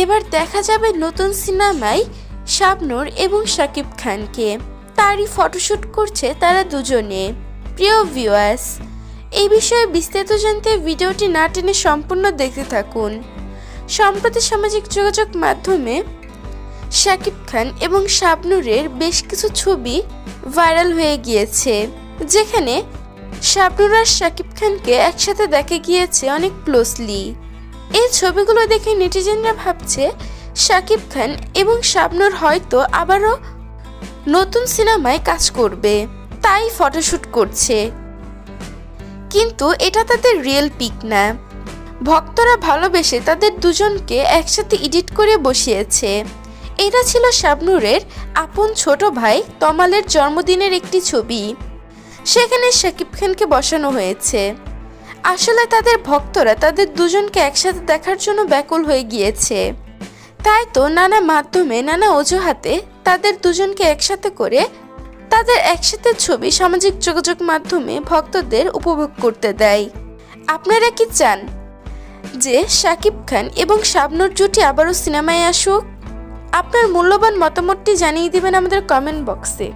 এবার দেখা যাবে নতুন সিনেমায় শাবনূর এবং শাকিব খানকে। তারই ফটোশ্যুট করছে তারা দুজনে। প্রিয় ভিউয়ার্স এই বিষয়ে বিস্তারিত জানতে ভিডিওটি না টেনে সম্পূর্ণ দেখতে থাকুন। সম্প্রতি সামাজিক যোগাযোগ মাধ্যমে শাকিব খান এবং শাবনূরের বেশ কিছু ছবি ভাইরাল হয়ে গিয়েছে, যেখানে শাবনুর আর শাকিব খানকে একসাথে দেখা গিয়েছে অনেক ক্লোজলি এই ছবিগুলো দেখে নেটিজেনরা ভাবছে শাকিব খান এবং শাবনূর হয়তো আবারও নতুন সিনেমায় কাজ করবে, তাই ফটোশ্যুট করছে। কিন্তু এটা তাদের রিয়েল পিক না। ভক্তরা ভালোবেসে তাদের দুজনকে একসাথে এডিট করে বসিয়েছে। এটা ছিল শাবনূরের আপন ছোট ভাই তমালের জন্মদিনের একটি ছবি। সেখানে শাকিব খানকে বসানো হয়েছে। আসলে তাদের ভক্তরা তাদের দুজনকে একসাথে দেখার জন্য ব্যাকুল হয়ে গিয়েছে। তাই তো নানা মাধ্যমে, নানা অজুহাতে তাদের দুজনকে একসাথে করে তাদের একসাথে ছবি সামাজিক যোগাযোগ মাধ্যমে ভক্তদের উপভোগ করতে দেয়। আপনারা কি চান যে শাকিব খান এবং শাবনুর জুটি আবারও সিনেমায় আসুক? আপনার মূল্যবান মতামতটি জানিয়ে দিবেন আমাদের কমেন্ট বক্সে